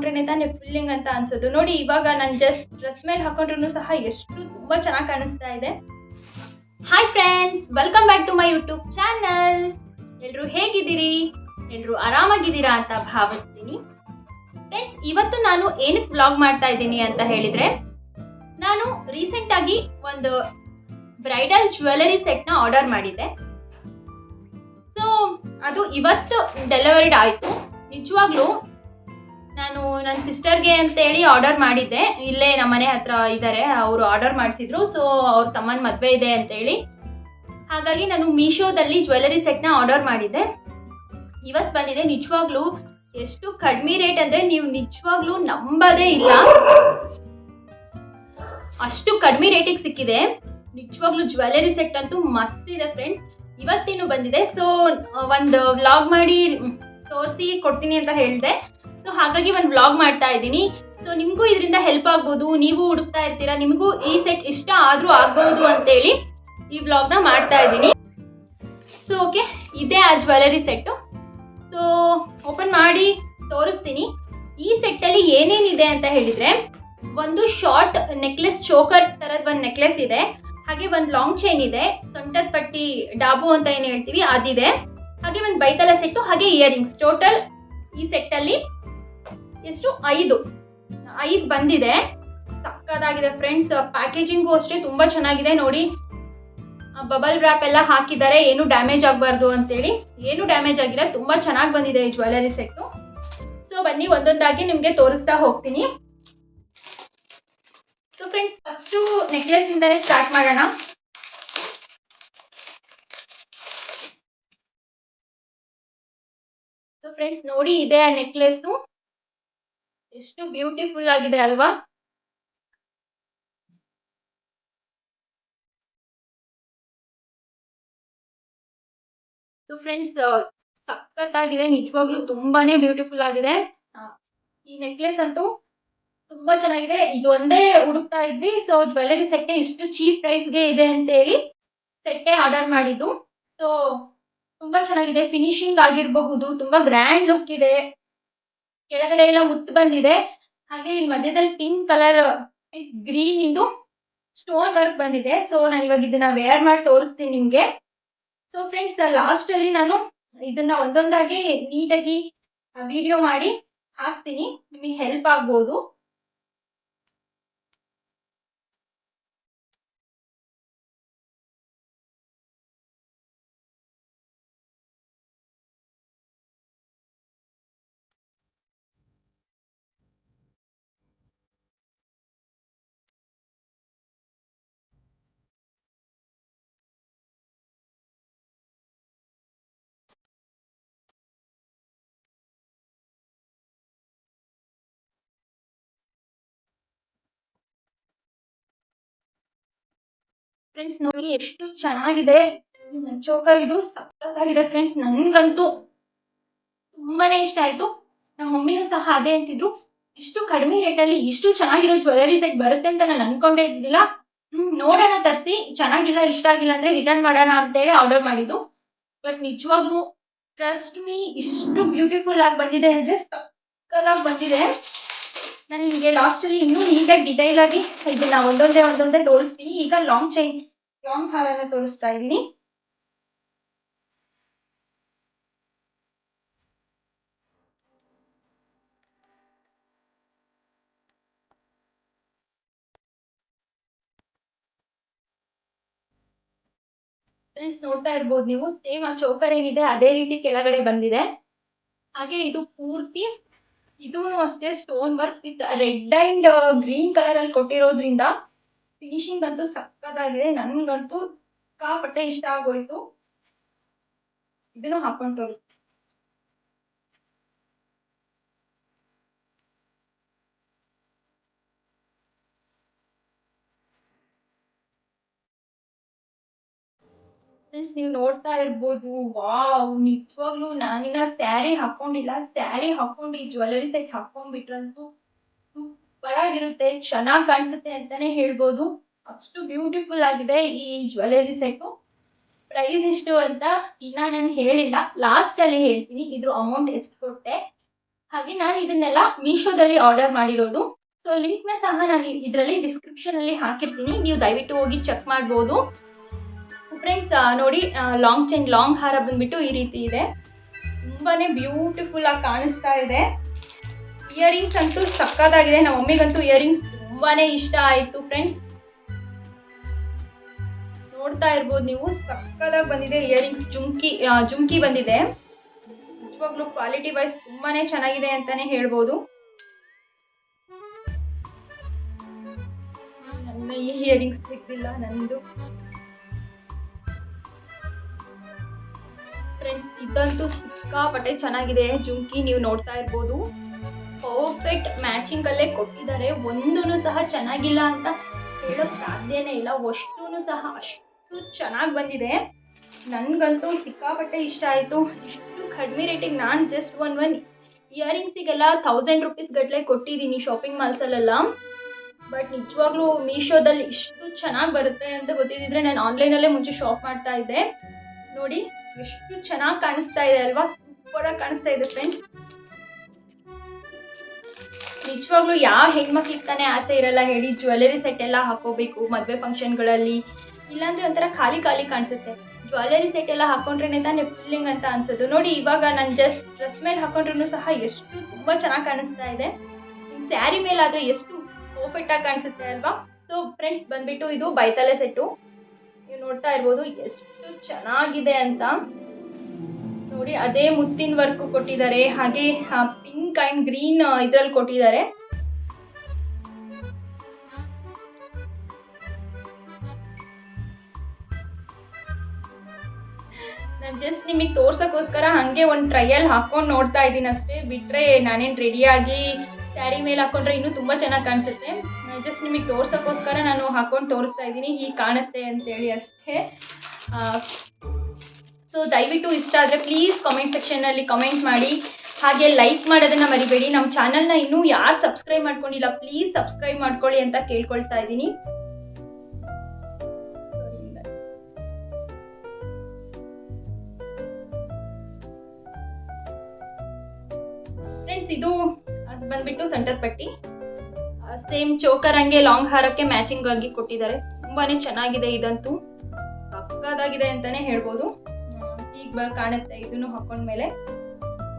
ಹಾಕೊಂಡ್ರೆ ತಾನೇ ಫುಲ್ಲಿಂಗ್ ಅಂತ ಅನ್ಸೋದು. ನೋಡಿ, ಇವಾಗ ನಾನು ಜಸ್ಟ್ ಡ್ರೆಸ್ ಮೇಲೆ ಹಾಕೊಂಡ್ರು ಸಹ ಎಷ್ಟು ತುಂಬಾ ಚೆನ್ನಾಗಿ ಕಾಣಿಸ್ತಾ ಇದೆ. Hi friends welcome back to my YouTube channel ಎಲ್ರು ಹೇಗಿದ್ದೀರಿ? ಎಲ್ರು ಆರಾಮಾಗಿದ್ದೀರಾ ಅಂತ ಭಾವಿಸ್ತೀನಿ. ಫ್ರೆಂಡ್ಸ್ ಇವತ್ತು ನಾನು ಏನಕ್ಕೆ ಬ್ಲಾಗ್ ಮಾಡ್ತಾ ಇದ್ದೀನಿ ಅಂತ ಹೇಳಿದ್ರೆ, ನಾನು ರೀಸೆಂಟ್ ಆಗಿ ಒಂದು ಬ್ರೈಡಲ್ ಜ್ಯುವೆಲರಿ ಸೆಟ್ನ ಆರ್ಡರ್ ಮಾಡಿದ್ದೆ. ಸೊ ಅದು ಇವತ್ತು ಡೆಲಿವರಿಡ್ ಆಯಿತು. ನಿಜವಾಗ್ಲೂ ನಾನು ನನ್ನ ಸಿಸ್ಟರ್ಗೆ ಅಂತೇಳಿ ಆರ್ಡರ್ ಮಾಡಿದ್ದೆ. ಇಲ್ಲೇ ನಮ್ಮ ಮನೆ ಹತ್ರ ಇದ್ದಾರೆ ಅವರು ಆರ್ಡರ್ ಮಾಡಿಸಿದ್ರು. ಸೊ ಅವ್ರ ತಮ್ಮನ ಮದುವೆ ಇದೆ ಅಂತೇಳಿ. ಹಾಗಾಗಿ ನಾನು ಮೀಶೋದಲ್ಲಿ ಜ್ಯುವೆಲರಿ ಸೆಟ್ನ ಆರ್ಡರ್ ಮಾಡಿದ್ದೆ. ಇವತ್ತು ಬಂದಿದೆ. ನಿಜವಾಗ್ಲೂ ಎಷ್ಟು ಕಡಿಮೆ ರೇಟ್ ಅಂದರೆ ನೀವು ನಿಜವಾಗ್ಲೂ ನಂಬೋದೇ ಇಲ್ಲ. ಅಷ್ಟು ಕಡಿಮೆ ರೇಟಿಗೆ ಸಿಕ್ಕಿದೆ. ನಿಜವಾಗ್ಲೂ ಜ್ಯುವೆಲರಿ ಸೆಟ್ ಅಂತೂ ಮಸ್ತ್ ಇದೆ ಫ್ರೆಂಡ್ಸ್ ಇವತ್ತೇನು ಬಂದಿದೆ. ಸೊ ಒಂದು ವ್ಲಾಗ್ ಮಾಡಿ ತೋರಿಸಿ ಕೊಡ್ತೀನಿ ಅಂತ ಹೇಳಿದೆ. ಸೊ ಹಾಗಾಗಿ ಒಂದು ವ್ಲಾಗ್ ಮಾಡ್ತಾ ಇದ್ದೀನಿ. ಸೊ ನಿಮಗೂ ಇದರಿಂದ ಹೆಲ್ಪ್ ಆಗ್ಬೋದು, ನೀವು ಹುಡುಕ್ತಾ ಇರ್ತೀರಾ, ನಿಮಗೂ ಈ ಸೆಟ್ ಇಷ್ಟ ಆದರೂ ಆಗ್ಬೋದು ಅಂತೇಳಿ ಈ ವ್ಲಾಗ್ನ ಮಾಡ್ತಾ ಇದ್ದೀನಿ. ಸೊ ಓಕೆ ಇದೇ ಆ ಜ್ಯುವೆಲರಿ ಸೆಟ್ಟು ಸೊ ಓಪನ್ ಮಾಡಿ ತೋರಿಸ್ತೀನಿ. ಈ ಸೆಟ್ಟಲ್ಲಿ ಏನೇನಿದೆ ಅಂತ ಹೇಳಿದರೆ, ಒಂದು ಶಾರ್ಟ್ ನೆಕ್ಲೆಸ್ ಚೋಕರ್ ತರದ್ ಒಂದು ನೆಕ್ಲೆಸ್ ಇದೆ. ಹಾಗೆ ಒಂದು ಲಾಂಗ್ ಚೈನ್ ಇದೆ. ಸೊಂಟದ ಪಟ್ಟಿ, ಡಾಬು ಅಂತ ಏನು ಹೇಳ್ತೀವಿ, ಅದಿದೆ. ಹಾಗೆ ಒಂದು ಬೈತಲ ಸೆಟ್ಟು ಹಾಗೆ ಇಯರಿಂಗ್ಸ್ ಟೋಟಲ್ ಈ ಸೆಟ್ ಅಲ್ಲಿ ಎಷ್ಟು? ಐದು. ಐದು ಬಂದಿದೆ. ಸಕ್ಕದಾಗಿದೆ ಫ್ರೆಂಡ್ಸ್ ಪ್ಯಾಕೇಜಿಂಗು ಅಷ್ಟೇ ತುಂಬಾ ಚೆನ್ನಾಗಿದೆ ನೋಡಿ. ಬಬಲ್ ವ್ರಾಪ್ ಎಲ್ಲ ಹಾಕಿದ್ದಾರೆ. ಏನು ಡ್ಯಾಮೇಜ್ ಆಗಬಾರ್ದು ಅಂತೇಳಿ. ಏನು ಡ್ಯಾಮೇಜ್ ಆಗಿಲ್ಲ. ತುಂಬಾ ಚೆನ್ನಾಗಿ ಬಂದಿದೆ ಈ ಜ್ಯುವೆಲರಿ ಸೆಟ್ಟು ಸೊ ಬನ್ನಿ, ಒಂದೊಂದಾಗಿ ನಿಮಗೆ ತೋರಿಸ್ತಾ ಹೋಗ್ತೀನಿ. So friends first necklace start ಮಾಡೋಣ. ಸೊ ಫ್ರೆಂಡ್ಸ್ ನೋಡಿ ಇದೆ ಆ ನೆಕ್ಲೆಸ್ ಎಷ್ಟು ಬ್ಯೂಟಿಫುಲ್ ಆಗಿದೆ ಅಲ್ವಾ? ಸೊ ಫ್ರೆಂಡ್ಸ್ ಸಖತ್ತಾಗಿದೆ, ನಿಜವಾಗ್ಲೂ ತುಂಬಾನೇ ಬ್ಯೂಟಿಫುಲ್ ಆಗಿದೆ. ಈ ನೆಕ್ಲೆಸ್ ಅಂತೂ ತುಂಬಾ ಚೆನ್ನಾಗಿದೆ. ಇದು ಒಂದೇ ಹುಡುಕ್ತಾ ಇದ್ವಿ ಸೊ ಜ್ಯುವೆಲ್ಲರಿ ಸೆಟ್ಟೆ ಇಷ್ಟು ಚೀಪ್ ಪ್ರೈಸ್ಗೆ ಇದೆ ಅಂತೇಳಿ ಸೆಟ್ಟೆ ಆರ್ಡರ್ ಮಾಡಿದ್ದು. ಸೊ ತುಂಬಾ ಚೆನ್ನಾಗಿದೆ ಫಿನಿಶಿಂಗ್ ಆಗಿರಬಹುದು, ತುಂಬಾ ಗ್ರ್ಯಾಂಡ್ ಲುಕ್ ಇದೆ. ಕೆಳಗಡೆ ಎಲ್ಲ ಉತ್ ಬಂದಿದೆ. ಹಾಗೆ ಇಲ್ಲಿ ಮಧ್ಯದಲ್ಲಿ ಪಿಂಕ್ ಕಲರ್ ಗ್ರೀನ್ ಇಂದು ಸ್ಟೋನ್ ವರ್ಕ್ ಬಂದಿದೆ. ಸೊ ನಾನು ಇವಾಗ ಇದನ್ನ ವೇರ್ ಮಾಡಿ ತೋರಿಸ್ತೀನಿ ನಿಮ್ಗೆ. ಸೊ ಫ್ರೆಂಡ್ಸ್ ಲಾಸ್ಟ್ ಅಲ್ಲಿ ನಾನು ಇದನ್ನ ಒಂದೊಂದಾಗಿ ನೀಟಾಗಿ ವಿಡಿಯೋ ಮಾಡಿ ಹಾಕ್ತೀನಿ. ನಿಮಗೆ ಹೆಲ್ಪ್ ಆಗ್ಬೋದು. ಫ್ರೆಂಡ್ಸ್ ನೋಡಿ ಎಷ್ಟು ಚೆನ್ನಾಗಿದೆ. ಚೋಕರ್ ಇದು ಸಕ್ಕತ್ತಾಗಿದೆ ಫ್ರೆಂಡ್ಸ್ ನನ್ಗಂತೂ. ತುಂಬಾನೇ ಇಷ್ಟ ಆಯ್ತು. ನಮ್ಮ ಮಮ್ಮಿನೂ ಸಹ ಅದೇ ಅಂತಿದ್ರು. ಇಷ್ಟು ಕಡಿಮೆ ರೇಟಲ್ಲಿ ಇಷ್ಟು ಚೆನ್ನಾಗಿರೋ ಜ್ಯುವೆಲರಿ ಸೆಟ್ ಬರುತ್ತೆ ಅಂತ ನಾನು ಅನ್ಕೊಂಡೇ ಇದ್ದಿಲ್ಲ ನೋಡೋಣ ತರಿಸಿ. ಚೆನ್ನಾಗಿಲ್ಲ, ಇಷ್ಟ ಆಗಿಲ್ಲ ಅಂದ್ರೆ ರಿಟರ್ನ್ ಮಾಡೋಣ ಅಂತೇಳಿ ಆರ್ಡರ್ ಮಾಡಿದ್ದು. ಬಟ್ ನಿಜವಾಗ್ಲೂ ಟ್ರಸ್ಟ್ ಮೀ ಇಷ್ಟು ಬ್ಯೂಟಿಫುಲ್ ಆಗಿ ಬಂದಿದೆ ಅಂದ್ರೆ ಸಕ್ಕತ್ತಾಗಿ ಬಂದಿದೆ. ನಾನು ನಿಮಗೆ ಲಾಸ್ಟ್ ಅಲ್ಲಿ ಇನ್ನೂ ನೀಟಾಗಿ ಡಿಟೈಲ್ ಆಗಿ ಇದನ್ನ ಒಂದೊಂದೇ ಒಂದೊಂದೇ ತೋರಿಸ್ತೀನಿ. ಈಗ ಲಾಂಗ್ ಚೈನ್ ಲಾಂಗ್ ಹಾರನ್ನ ತೋರಿಸ್ತಾ ಇಲ್ಲಿ ನೋಡ್ತಾ ಇರ್ಬೋದು ನೀವು. ಸೇಮ್ ಆ ಚೌಕರ್ ಏನಿದೆ, ಅದೇ ರೀತಿ ಕೆಳಗಡೆ ಬಂದಿದೆ. ಹಾಗೆ ಇದು ಪೂರ್ತಿ ಇದು ಅಷ್ಟೇ stone work with red and green colour ಅಲ್ಲಿ ಕೊಟ್ಟಿರೋದ್ರಿಂದ ಫಿನಿಶಿಂಗ್ ಅಂತೂ ಸಕ್ಕತ್ತಾಗಿದೆ ನನ್ಗಂತೂ ಸಿಕ್ಕಾಪಟ್ಟೆ ಇಷ್ಟ ಆಗೋಯ್ತು. ಇದನ್ನು ಹಾಕೊಂಡು ತೋರಿಸ್ತೀನಿ. ಫ್ರೆಂಡ್ಸ್ ನೀವು ನೋಡ್ತಾ ಇರ್ಬೋದು. ವಾವ್ ನಿಜವಾಗ್ಲೂ ನಾನಿನ್ನ ಸ್ಯಾರಿ ಹಾಕೊಂಡಿಲ್ಲ. ಸ್ಯಾರಿ ಹಾಕೊಂಡು ಈ ಜ್ಯುವೆಲರಿ ಸೆಟ್ ಹಾಕೊಂಡ್ಬಿಟ್ರಂತೂ ಸೂಪರ್ ಆಗಿರುತ್ತೆ. ಚೆನ್ನಾಗಿ ಕಾಣಿಸುತ್ತೆ ಅಂತಾನೆ ಹೇಳ್ಬೋದು. ಅಷ್ಟು ಬ್ಯೂಟಿಫುಲ್ ಆಗಿದೆ ಈ ಜ್ಯುವೆಲರಿ ಸೆಟ್ ಪ್ರೈಸ್ ಎಷ್ಟು ಅಂತ ಇನ್ನ ನಾನು ಹೇಳಿಲ್ಲ. ಲಾಸ್ಟ್ ಅಲ್ಲಿ ಹೇಳ್ತೀನಿ. ಇದ್ರ ಅಮೌಂಟ್ ಎಷ್ಟು ಕೊಟ್ಟೆ? ಹಾಗೆ ನಾನು ಇದನ್ನೆಲ್ಲ ಮೀಶೋದಲ್ಲಿ ಆರ್ಡರ್ ಮಾಡಿರೋದು. ಸೊ ಲಿಂಕ್ನ ಸಹ ನಾನು ಇದರಲ್ಲಿ ಡಿಸ್ಕ್ರಿಪ್ಷನಲ್ಲಿ ಹಾಕಿರ್ತೀನಿ. ನೀವು ದಯವಿಟ್ಟು ಹೋಗಿ ಚೆಕ್ ಮಾಡ್ಬೋದು. ಫ್ರೆಂಡ್ಸ್ ನೋಡಿ ಲಾಂಗ್ ಚೈನ್ ಲಾಂಗ್ ಹಾರ ಬಂದ್ಬಿಟ್ಟು ಈ ರೀತಿ ಇದೆ. ತುಂಬಾ ಬ್ಯೂಟಿಫುಲ್ ಆಗಿ ಕಾಣಿಸ್ತಾ ಇದೆ. ಇಯರಿಂಗ್ಸ್ ಅಂತೂ ಸಕ್ಕದಾಗಿದೆ ನಮ್ಮ ಮಮ್ಮಿಗಂತೂ ಇಯರಿಂಗ್ಸ್ ತುಂಬಾ ಇಷ್ಟ ಆಯಿತು ಫ್ರೆಂಡ್ಸ್ ನೋಡ್ತಾ ಇರ್ಬೋದು ನೀವು ಸಕ್ಕದಾಗಿ ಬಂದಿದೆ. ಇಯರಿಂಗ್ಸ್ ಜುಮ್ಕಿ ಜುಮ್ಕಿ ಬಂದಿದೆ. ನಿಜವಾಗ್ಲೂ ಕ್ವಾಲಿಟಿ ವೈಸ್ ತುಂಬಾನೇ ಚೆನ್ನಾಗಿದೆ ಅಂತಾನೆ ಹೇಳ್ಬೋದು. ನನ್ನ ಈ ಇಯರಿಂಗ್ಸ್ ಸಿಗ್ತಿಲ್ಲ ನಂದು. ಫ್ರೆಂಡ್ಸ್ ಇದಂತೂ ಸಿಕ್ಕಾಪಟ್ಟೆ ಚೆನ್ನಾಗಿದೆ. ಜುಮ್ಕಿ ನೀವು ನೋಡ್ತಾ ಇರ್ಬೋದು. ಪರ್ಫೆಕ್ಟ್ ಮ್ಯಾಚಿಂಗ್ ಅಲ್ಲೇ ಕೊಟ್ಟಿದ್ದಾರೆ. ಒಂದೂ ಸಹ ಚೆನ್ನಾಗಿಲ್ಲ ಅಂತ ಹೇಳೋಕ್ ಸಾಧ್ಯನೇ ಇಲ್ಲ. ಅಷ್ಟೂ ಸಹ ಅಷ್ಟು ಚೆನ್ನಾಗಿ ಬಂದಿದೆ. ನನಗಂತೂ ಸಿಕ್ಕಾಪಟ್ಟೆ ಇಷ್ಟ ಆಯಿತು. ಇಷ್ಟು ಕಡಿಮೆ ರೇಟಿಗೆ ನಾನು ಜಸ್ಟ್ ಒನ್ ಒನ್ ಇಯರಿಂಗ್ಸಿಗೆಲ್ಲ ಥೌಸಂಡ್ ರುಪೀಸ್ ಗಟ್ಟಲೆ ಕೊಟ್ಟಿದ್ದೀನಿ ಶಾಪಿಂಗ್ ಮಾಲ್ಸಲ್ಲೆಲ್ಲ ಬಟ್ ನಿಜವಾಗ್ಲೂ ಮೀಶೋದಲ್ಲಿ ಇಷ್ಟು ಚೆನ್ನಾಗಿ ಬರುತ್ತೆ ಅಂತ ಗೊತ್ತಿದ್ದಿದ್ರೆ ನಾನು ಆನ್ಲೈನಲ್ಲೇ ಮುಂಚೆ ಶಾಪ್ ಮಾಡ್ತಾ ಇದ್ದೆ. ನೋಡಿ ಎಷ್ಟು ಚೆನ್ನಾಗಿ ಕಾಣಿಸ್ತಾ ಇದೆ ಅಲ್ವಾ? ಸೂಪರಾಗಿ ಕಾಣಿಸ್ತಾ ಇದೆ ಫ್ರೆಂಡ್ಸ್ ನಿಜವಾಗ್ಲೂ ಯಾವ ಹೆಣ್ಮಕ್ಳಿಗೆ ತಾನೇ ಆಸೆ ಇರಲ್ಲ ಹೇಳಿ ಜ್ಯುವೆಲರಿ ಸೆಟ್ ಎಲ್ಲ ಹಾಕೋಬೇಕು ಮದುವೆ ಫಂಕ್ಷನ್ಗಳಲ್ಲಿ ಇಲ್ಲಾಂದ್ರೆ ಒಂಥರ ಖಾಲಿ ಖಾಲಿ ಕಾಣಿಸುತ್ತೆ. ಜ್ಯುವೆಲರಿ ಸೆಟ್ ಎಲ್ಲ ಹಾಕೊಂಡ್ರೆ ತಾನೇ ಫುಲ್ಲಿಂಗ್ ಅಂತ ಅನ್ಸೋದು. ನೋಡಿ, ಇವಾಗ ನಾನು ಜಸ್ಟ್ ಡ್ರೆಸ್ ಮೇಲೆ ಹಾಕೊಂಡ್ರು ಸಹ ಎಷ್ಟು ತುಂಬಾ ಚೆನ್ನಾಗಿ ಕಾಣಿಸ್ತಾ ಇದೆ. ಸ್ಯಾರಿ ಮೇಲಾದ್ರೆ ಎಷ್ಟು ಪರ್ಫೆಕ್ಟ್ ಆಗಿ ಕಾಣಿಸುತ್ತೆ ಅಲ್ವಾ? ಸೊ ಫ್ರೆಂಡ್ಸ್ ಬಂದ್ಬಿಟ್ಟು ಇದು ಬೈತಲೆ ಸೆಟ್ಟು ನೀವು ನೋಡ್ತಾ ಇರ್ಬೋದು ಎಷ್ಟು ಚೆನ್ನಾಗಿದೆ ಅಂತ. ನೋಡಿ, ಅದೇ ಮುತ್ತಿನ ವರ್ಕ್ ಕೊಟ್ಟಿದ್ದಾರೆ. ಹಾಗೆ ಪಿಂಕ್ ಅಂಡ್ ಗ್ರೀನ್ ಇದ್ರಲ್ಲಿ ಕೊಟ್ಟಿದ್ದಾರೆ. ನಾನು ಜಸ್ಟ್ ನಿಮಗೆ ತೋರ್ಸಕ್ಕೋಸ್ಕರ ಹಾಗೆ ಒಂದು ಟ್ರಯಲ್ ಹಾಕೊಂಡು ನೋಡ್ತಾ ಇದ್ದೀನಿ ಅಷ್ಟೇ. ಬಿಟ್ರೆ ನಾನೇನು ರೆಡಿಯಾಗಿ ಸ್ಯಾರಿ ಮೇಲೆ ಹಾಕೊಂಡ್ರೆ ಇನ್ನೂ ತುಂಬ ಚೆನ್ನಾಗಿ ಕಾಣಿಸುತ್ತೆ. ಜಸ್ಟ್ ನಿಮಗೆ ತೋರ್ಸಕ್ಕೋಸ್ಕರ ನಾನು ಹಾಕೊಂಡು ತೋರಿಸ್ತಾ ಇದ್ದೀನಿ. ಹೀಗೆ ಕಾಣುತ್ತೆ ಅಂತೇಳಿ ಅಷ್ಟೇ. ಸೊ ದಯವಿಟ್ಟು ಇಷ್ಟ ಆದರೆ ಪ್ಲೀಸ್ ಕಾಮೆಂಟ್ ಸೆಕ್ಷನ್ನಲ್ಲಿ ಕಮೆಂಟ್ ಮಾಡಿ. ಹಾಗೆ ಲೈಕ್ ಮಾಡೋದನ್ನು ಮರಿಬೇಡಿ. ನಮ್ಮ ಚಾನಲ್ನ ಇನ್ನೂ ಯಾರು ಸಬ್ಸ್ಕ್ರೈಬ್ ಮಾಡ್ಕೊಂಡಿಲ್ಲ ಪ್ಲೀಸ್ ಸಬ್ಸ್ಕ್ರೈಬ್ ಮಾಡ್ಕೊಳ್ಳಿ ಅಂತ ಕೇಳ್ಕೊಳ್ತಾ ಇದ್ದೀನಿ. ಫ್ರೆಂಡ್ಸ್ ಇದು ಅದು ಬಂದ್ಬಿಟ್ಟು ಸೆಂಟರ್ ಪಟ್ಟಿ. ಸೇಮ್ ಚೋಕರ್ ಹಂಗೆ ಲಾಂಗ್ ಹಾರಕ್ಕೆ ಮ್ಯಾಚಿಂಗ್ ಆಗಿ ಕೊಟ್ಟಿದ್ದಾರೆ. ತುಂಬಾನೇ ಚೆನ್ನಾಗಿದೆ ಇದಂತೂ. ಪಕ್ಕದಾಗಿದೆ ಅಂತಾನೆ ಹೇಳ್ಬೋದು. ಈಗ ಬರ್ ಕಾಣುತ್ತೆ ಇದನ್ನು ಹಾಕೊಂಡ್ಮೇಲೆ.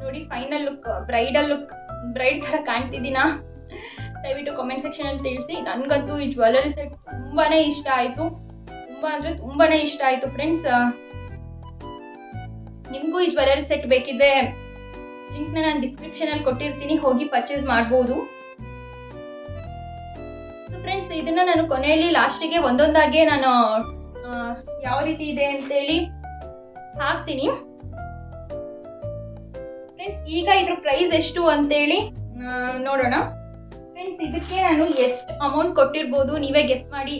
ನೋಡಿ final look bridal look bride ಥರ ಕಾಣ್ತಿದ್ದೀನಾ? ದಯವಿಟ್ಟು ಕಾಮೆಂಟ್ ಸೆಕ್ಷನ್ ಅಲ್ಲಿ ತಿಳಿಸಿ. ನನಗಂತೂ ಈ ಜ್ಯುವೆಲರಿ ಸೆಟ್ ತುಂಬಾ ಇಷ್ಟ ಆಯಿತು. ತುಂಬಾ ಅಂದ್ರೆ ತುಂಬಾ ಇಷ್ಟ ಆಯಿತು ಫ್ರೆಂಡ್ಸ್ ನಿಮಗೂ ಈ ಜ್ಯುವೆಲರಿ ಸೆಟ್ ಬೇಕಿದ್ರೆ ಲಿಂಕ್ನ ನಾನು ಡಿಸ್ಕ್ರಿಪ್ಷನ್ ಅಲ್ಲಿ ಕೊಟ್ಟಿರ್ತೀನಿ. ಹೋಗಿ ಪರ್ಚೇಸ್ ಮಾಡ್ಬೋದು. ಇದನ್ನ ನಾನು ಕೊನೆಯಲ್ಲಿ ಲಾಸ್ಟಿಗೆ ಒಂದೊಂದಾಗೆ ನಾನು ಯಾವ ರೀತಿ ಇದೆ ಅಂತೇಳಿ ಹಾಕ್ತೀನಿ. ಫ್ರೆಂಡ್ಸ್ ಈಗ ಇದ್ರ ಪ್ರೈಸ್ ಎಷ್ಟು ಅಂತೇಳಿ ನೋಡೋಣ. ಫ್ರೆಂಡ್ಸ್ ಇದಕ್ಕೆ ನಾನು ಎಷ್ಟು ಅಮೌಂಟ್ ಕೊಟ್ಟಿರ್ಬೋದು, ನೀವೇ ಗೆಸ್ ಮಾಡಿ.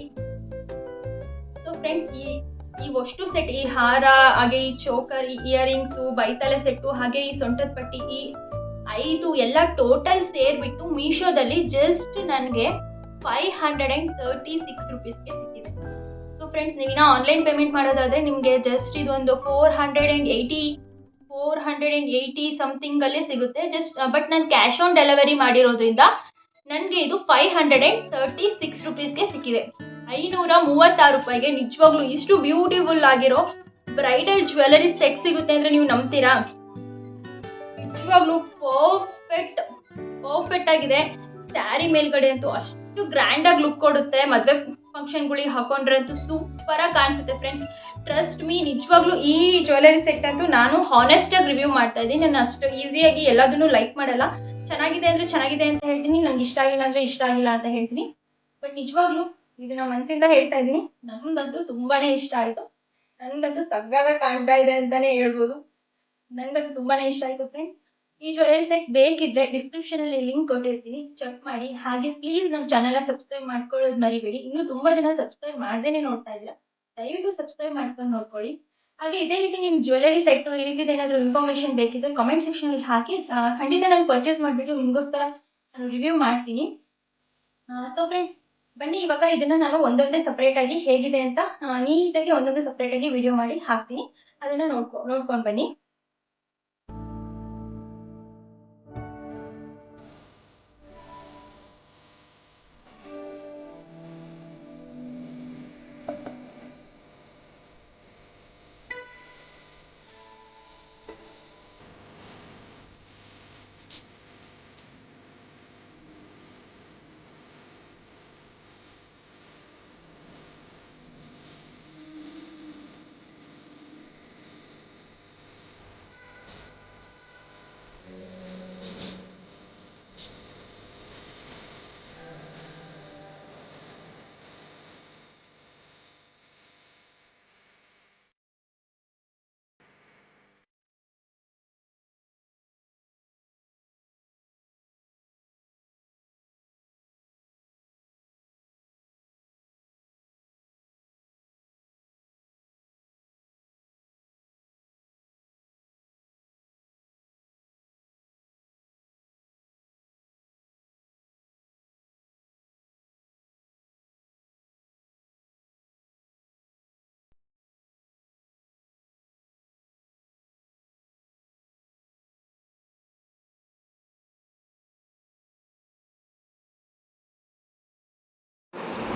ಸೊ ಫ್ರೆಂಡ್ಸ್ ಈ ಈ ಒಷ್ಟು ಸೆಟ್ ಈ ಹಾರ, ಹಾಗೆ ಈ ಚೋಕರ್, ಈ ಇಯರಿಂಗ್ಸು ಬೈತಲೆ ಸೆಟ್ಟು ಹಾಗೆ ಈ ಸೊಂಟದ ಪಟ್ಟಿ, ಈ ಐದು ಎಲ್ಲ ಟೋಟಲ್ ಸೇರ್ಬಿಟ್ಟು ಮೀಶೋದಲ್ಲಿ ಜಸ್ಟ್ ನನಗೆ five hundred and thirty six ರುಪೀಸ್ಗೆ ಸಿಕ್ಕಿದೆ. ಸೊ ಫ್ರೆಂಡ್ಸ್ ನೀವಿನ ಆನ್ಲೈನ್ ಪೇಮೆಂಟ್ ಮಾಡೋದಾದ್ರೆ ನಿಮಗೆ ಜಸ್ಟ್ ಇದೊಂದು four hundred and eighty four hundred and eighty ಸಮಥಿಂಗಲ್ಲೇ ಸಿಗುತ್ತೆ. ಜಸ್ಟ್ ಬಟ್ ನಾನು ಕ್ಯಾಶ್ ಆನ್ ಡೆಲಿವರಿ ಮಾಡಿರೋದ್ರಿಂದ ನನಗೆ ಇದು five hundred and thirty six ರುಪೀಸ್ಗೆ ಸಿಕ್ಕಿದೆ. ಐನೂರ ಮೂವತ್ತಾರು ರೂಪಾಯಿಗೆ ನಿಜವಾಗ್ಲೂ ಇಷ್ಟು ಬ್ಯೂಟಿಫುಲ್ ಆಗಿರೋ ಬ್ರೈಡಲ್ ಜ್ಯುವೆಲರಿ ಸೆಟ್ ಸಿಗುತ್ತೆ ಅಂದ್ರೆ ನೀವು ನಂಬ್ತೀರಾ? ನಿಜವಾಗ್ಲೂ ಪರ್ಫೆಕ್ಟ್ ಪರ್ಫೆಕ್ಟ್ ಆಗಿದೆ. ಸ್ಯಾರಿ ಮೇಲ್ಗಡೆ ಅಂತೂ ಅಷ್ಟು ಗ್ರ್ಯಾಂಡ್ ಆಗಿ ಲುಕ್ ಕೊಡುತ್ತೆ, ಮದುವೆ ಫಂಕ್ಷನ್ಗಳಿಗೆ ಹಾಕೊಂಡ್ರೆ ಅಂತೂ ಸೂಪರ್ ಆಗಿ ಕಾಣಿಸುತ್ತೆ ಫ್ರೆಂಡ್ಸ್ ಟ್ರಸ್ಟ್ ಮೀ ನಿಜವಾಗ್ಲೂ ಈ ಜ್ಯುವೆಲರಿ ಸೆಟ್ ಅಂತೂ ನಾನು ಹಾನೆಸ್ಟ್ ಆಗಿ ರಿವ್ಯೂ ಮಾಡ್ತಾ ಇದ್ದೀನಿ. ನಾನು ಅಷ್ಟು ಈಸಿಯಾಗಿ ಎಲ್ಲದನ್ನು ಲೈಕ್ ಮಾಡಲ್ಲ. ಚೆನ್ನಾಗಿದೆ ಅಂದ್ರೆ ಚೆನ್ನಾಗಿದೆ ಅಂತ ಹೇಳ್ತೀನಿ, ನಂಗೆ ಇಷ್ಟ ಆಗಿಲ್ಲ ಅಂದ್ರೆ ಇಷ್ಟ ಆಗಿಲ್ಲ ಅಂತ ಹೇಳ್ತೀನಿ. ಬಟ್ ನಿಜವಾಗ್ಲೂ ಇದು ನಮ್ಮ ಮನಸ್ಸಿಂದ ಹೇಳ್ತಾ ಇದ್ದೀನಿ. ನಂಗಂತೂ ತುಂಬಾನೇ ಇಷ್ಟ ಆಯ್ತು. ನಂಗಂತೂ ಸಗ್ಗಾದ ಕಾಣ್ತಾ ಇದೆ ಅಂತಾನೆ ಹೇಳ್ಬೋದು. ನಂಗಂತೂ ತುಂಬಾನೇ ಇಷ್ಟ ಆಯ್ತು ಫ್ರೆಂಡ್ ಈ ಜ್ಯುವೆಲ್ಲರಿ ಸೆಟ್ ಬೇಕಿದ್ರೆ ಡಿಸ್ಕ್ರಿಪ್ಷನ್ ಅಲ್ಲಿ ಲಿಂಕ್ ಕೊಟ್ಟಿರ್ತೀನಿ. ಚೆಕ್ ಮಾಡಿ. ಹಾಗೆ ಪ್ಲೀಸ್ ನಮ್ಮ ಚಾನೆಲ್ ಸಬ್ಸ್ಕ್ರೈಬ್ ಮಾಡ್ಕೊಳ್ಳೋದು ಮರಿಬೇಡಿ. ಇನ್ನೂ ತುಂಬಾ ಜನ ಸಬ್ಸ್ಕ್ರೈಬ್ ಮಾಡ್ದೇನೆ ನೋಡ್ತಾ ಇದ್ದೀರಾ. ದಯವಿಟ್ಟು ಸಬ್ಸ್ಕ್ರೈಬ್ ಮಾಡ್ಕೊಂಡು ನೋಡ್ಕೊಳ್ಳಿ. ಹಾಗೆ ಇದೇ ರೀತಿ ನಿಮ್ ಜ್ಯುವೆಲರಿ ಸೆಟ್ ಈ ರೀತಿ ಏನಾದರೂ ಇನ್ಫಾರ್ಮೇಶನ್ ಬೇಕಿದ್ರೆ ಕಾಮೆಂಟ್ ಸೆಕ್ಷನ್ ಅಲ್ಲಿ ಹಾಕಿ. ಖಂಡಿತ ನಾನು ಪರ್ಚೇಸ್ ಮಾಡ್ಬಿಟ್ಟು ನಿಮ್ಗೋಸ್ಕರ ನಾನು ರಿವ್ಯೂ ಮಾಡ್ತೀನಿ. ಸೊ ಫ್ರೆಂಡ್ಸ್ ಬನ್ನಿ, ಇವಾಗ ಇದನ್ನ ನಾನು ಒಂದೊಂದೇ ಸಪ್ರೇಟ್ ಆಗಿ ಹೇಗಿದೆ ಅಂತ ನೀಟಾಗಿ ಒಂದೊಂದೇ ಸಪ್ರೇಟ್ ಆಗಿ ವಿಡಿಯೋ ಮಾಡಿ ಹಾಕ್ತೀನಿ. ಅದನ್ನ ನೋಡ್ಕೊ, ನೋಡ್ಕೊಂಡು ಬನ್ನಿ.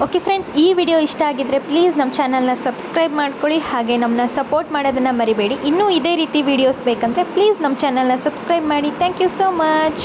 ಓಕೆ ಫ್ರೆಂಡ್ಸ್ ಈ ವಿಡಿಯೋ ಇಷ್ಟ ಆಗಿದ್ದರೆ ಪ್ಲೀಸ್ ನಮ್ಮ ಚಾನಲ್ನ ಸಬ್ಸ್ಕ್ರೈಬ್ ಮಾಡ್ಕೊಳ್ಳಿ, ಹಾಗೆ ನಮ್ಮನ್ನ ಸಪೋರ್ಟ್ ಮಾಡೋದನ್ನು ಮರಿಬೇಡಿ. ಇನ್ನೂ ಇದೇ ರೀತಿ ವೀಡಿಯೋಸ್ ಬೇಕಂದರೆ ಪ್ಲೀಸ್ ನಮ್ಮ ಚಾನಲ್ನ ಸಬ್ಸ್ಕ್ರೈಬ್ ಮಾಡಿ. Thank you so much